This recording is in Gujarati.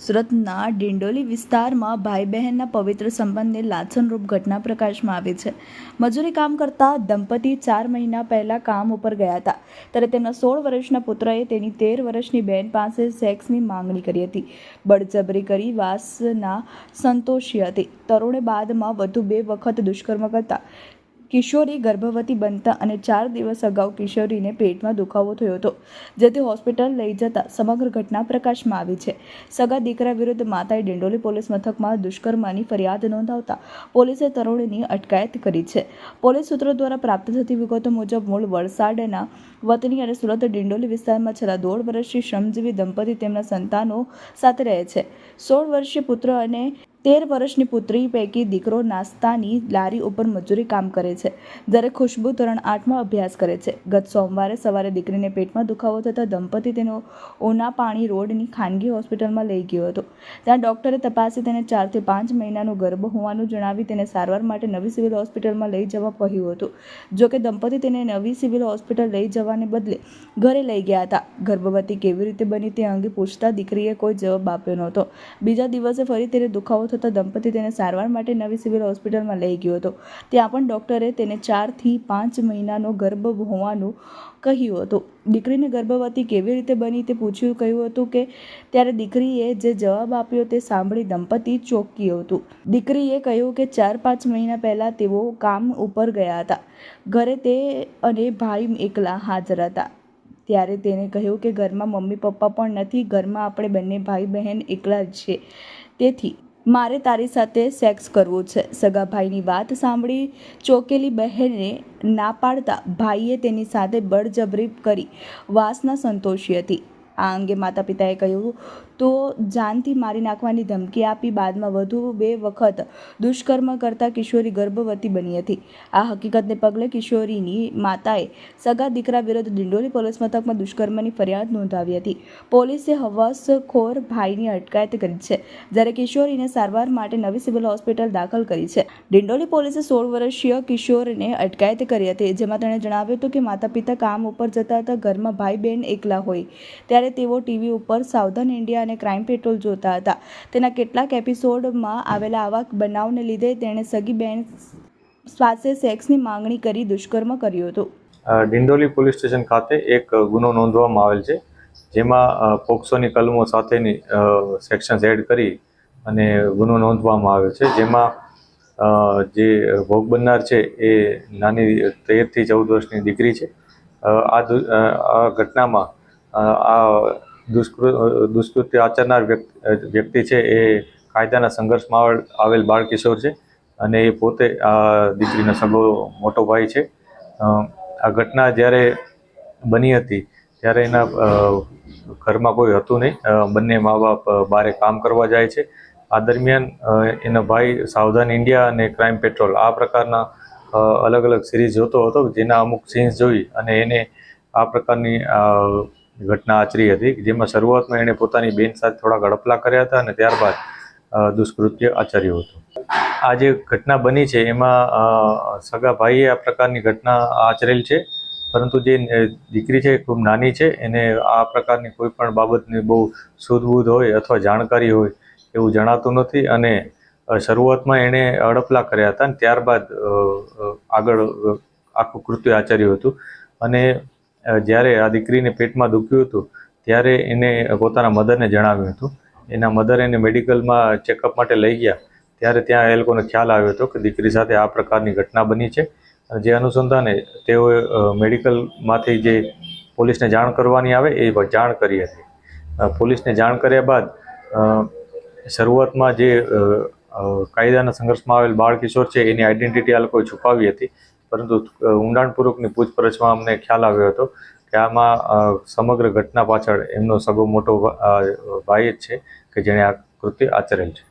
સુરતના ડિંડોલી વિસ્તારમાં ભાઈ બહેનના પવિત્ર સંબંધને લાછનરૂપ ઘટના પ્રકાશમાં આવી છે. મજૂરી કામ કરતા દંપતી ચાર મહિના પહેલાં કામ ઉપર ગયા હતા. ત્યારે તેમના સોળ વર્ષના પુત્રએ તેની તેર વર્ષની બહેન પાસે સેક્સની માંગણી કરી હતી. બળજબરી કરી વાસના સંતોષી હતી. તરુણે બાદમાં વધુ બે વખત દુષ્કર્મ કરતા કિશોરી ગર્ભવતી બનતા અને ચાર દિવસ અગાઉ કિશોરીને પેટમાં દુખાવો થયો હતો, જેથી હોસ્પિટલ લઈ જતા સમગ્ર ઘટના પ્રકાશમાં આવી છે. સગા દીકરા વિરુદ્ધ માતાએ ડિંડોલી પોલીસ મથકમાં દુષ્કર્મની ફરિયાદ નોંધાવતા પોલીસે તરુણીની અટકાયત કરી છે. પોલીસ સૂત્રો દ્વારા પ્રાપ્ત થતી વિગતો મુજબ, મૂળ વલસાડના વતની અને સુરત ડિંડોલી વિસ્તારમાં છેલ્લા દોઢ વર્ષથી શ્રમજીવી દંપતી તેમના સંતાનો સાથે રહે છે. સોળ વર્ષીય પુત્ર અને તેર વર્ષની પુત્રી પૈકી દીકરો નાસ્તાની લારી ઉપર મજૂરી કામ કરે છે. જ્યારે ખુશ્બુ ધોરણ આઠમાં અભ્યાસ કરે છે. ગત સોમવારે સવારે દીકરીને પેટમાં દુખાવો થતાં દંપતી તેનો ઓના પાણી રોડની ખાનગી હોસ્પિટલમાં લઈ ગયો હતો. ત્યાં ડૉક્ટરે તપાસી તેને ચારથી પાંચ મહિનાનો ગર્ભ હોવાનું જણાવી તેને સારવાર માટે નવી સિવિલ હોસ્પિટલમાં લઈ જવા કહ્યું હતું. જોકે દંપતી તેને નવી સિવિલ હોસ્પિટલ લઈ જવાને બદલે ઘરે લઈ ગયા હતા. ગર્ભવતી કેવી રીતે બની તે અંગે પૂછતા દીકરીએ કોઈ જવાબ આપ્યો નહોતો. બીજા દિવસે ફરી તેને દુખાવો થતાં દંપતી તેને સારવાર માટે નવી સિવિલ હોસ્પિટલમાં લઈ ગયો હતો. ત્યાં પણ ડૉક્ટરે તેને ચારથી પાંચ મહિનાનો ગર્ભ હોવાનું કહ્યું હતું. દીકરીને ગર્ભવતી કેવી રીતે બની તે પૂછ્યું કહ્યું હતું કે, ત્યારે દીકરીએ જે જવાબ આપ્યો તે સાંભળી દંપતી ચોંક્યું હતું. દીકરીએ કહ્યું કે, ચાર પાંચ મહિના પહેલાં તેઓ કામ ઉપર ગયા હતા. ઘરે તે અને ભાઈ એકલા હાજર હતા. ત્યારે તેને કહ્યું કે, ઘરમાં મમ્મી પપ્પા પણ નથી. ઘરમાં આપણે બંને ભાઈ બહેન એકલા જ છે. તેથી મારે તારી સાથે સેક્સ કરવું છે. સગા ભાઈની વાત સાંભળી ચોકેલી બહેને ના પાડતા ભાઈએ તેની સાથે બળજબરી કરી. વાસના સંતોષી હતી. આ અંગે માતા પિતાએ કહ્યું. તો જાનથી મારી નાખવાની ધમકી આપી બાદમાં વધુ બે વખત દુષ્કર્મ કરતાં કિશોરી ગર્ભવતી બની હતી. આ હકીકતને પગલે કિશોરીની માતાએ સગા દીકરા વિરુદ્ધ દિંડોલી પોલીસ મથકમાં દુષ્કર્મની ફરિયાદ નોંધાવી હતી. પોલીસે હવસખોર ભાઈની અટકાયત કરી છે. જ્યારે કિશોરીને સારવાર માટે નવી સિવિલ હોસ્પિટલ દાખલ કરી છે. ડિંડોલી પોલીસે સોળ વર્ષીય કિશોરને અટકાયત કરી હતી. જેમાં તેણે જણાવ્યું હતું કે માતા પિતા કામ ઉપર જતા હતા. ઘરમાં ભાઈ બહેન એકલા હોય. ત્યારે તેઓ ટીવી ઉપર સાવધાન ઇન્ડિયા અને ક્રાઇમ પેટ્રોલ જોતા હતા. તેના કેટલાક એપિસોડમાં આવેલા આવા બનાવને લીધે તેણે સગી બહેન પાસે સેક્સની માંગણી કરી દુષ્કર્મ કર્યું હતું. ડિંડોલી પોલીસ સ્ટેશન ખાતે એક ગુનો નોંધવામાં આવેલ છે, જેમાં પોક્સોની કલમો સાથેની સેક્શન્સ એડ કરી અને ગુનો નોંધવામાં આવ્યો છે, જેમાં જે ભોગ બનનાર છે એ નાની તેરથી ચૌદ વર્ષની દીકરી છે. આ આ ઘટનામાં આ દુષ્કૃ દુષ્કૃત્ય આચરનાર વ્યક્તિ છે એ કાયદાના સંઘર્ષમાં આવેલ બાળ કિશોર છે અને એ પોતે આ દીકરીનો સગો મોટો ભાઈ છે. આ ઘટના જ્યારે બની હતી ત્યારે એના ઘરમાં કોઈ હતું નહીં. બંને મા બાપ બારે કામ કરવા જાય છે. આ દરમિયાન એનો ભાઈ સાવધાન ઇન્ડિયા અને ક્રાઇમ પેટ્રોલ આ પ્રકારના અલગ અલગ સિરીઝ જોતો હતો, જેના અમુક સીન્સ જોઈ અને એને આ પ્રકારની ઘટના આચરી હતી, જેમાં શરૂઆતમાં એણે પોતાની બેન સાથે થોડા ગડપલા કર્યા હતા અને ત્યારબાદ દુષ્કૃત્ય આચર્યું હતું. આ જે ઘટના બની છે, એમાં સગા ભાઈએ આ પ્રકારની ઘટના આચરેલ છે, પરંતુ જે દીકરી છે ખૂબ નાની છે, એને આ પ્રકારની કોઈ પણ બાબતની બહુ સૂઝબૂઝ હોય અથવા જાણકારી હોય એવું જણાતું નથી અને શરૂઆતમાં એણે અડપલા કર્યા હતા અને ત્યારબાદ આગળ આખું કૃત્ય આચર્યું હતું. અને જ્યારે આ દીકરીને પેટમાં દુખ્યું હતું, ત્યારે એને પોતાના મધરને જણાવ્યું હતું. એના મધર એને મેડિકલમાં ચેકઅપ માટે લઈ ગયા. ત્યારે ત્યાં એ લોકોને ખ્યાલ આવ્યો હતો કે દીકરી સાથે આ પ્રકારની ઘટના બની છે. જે અનુસંધાને તેઓએ મેડિકલમાંથી જે પોલીસને જાણ કરવાની આવે એ જાણ કરી હતી. પોલીસને જાણ કર્યા બાદ શરૂઆતમાં જે કાયદાના સંઘર્ષમાં આવેલ બાળ કિશોર છે એની આઈડેન્ટિટી આ લોકોએ છુપાવી હતી. પરંતુ ઊંડાણપૂર્વકની પૂછપરછમાં અમને ખ્યાલ આવ્યો હતો કે આમાં સમગ્ર ઘટના પાછળ એમનો સગો મોટો ભાઈ જ છે કે જેણે આ કૃત્ય આચરેલ છે.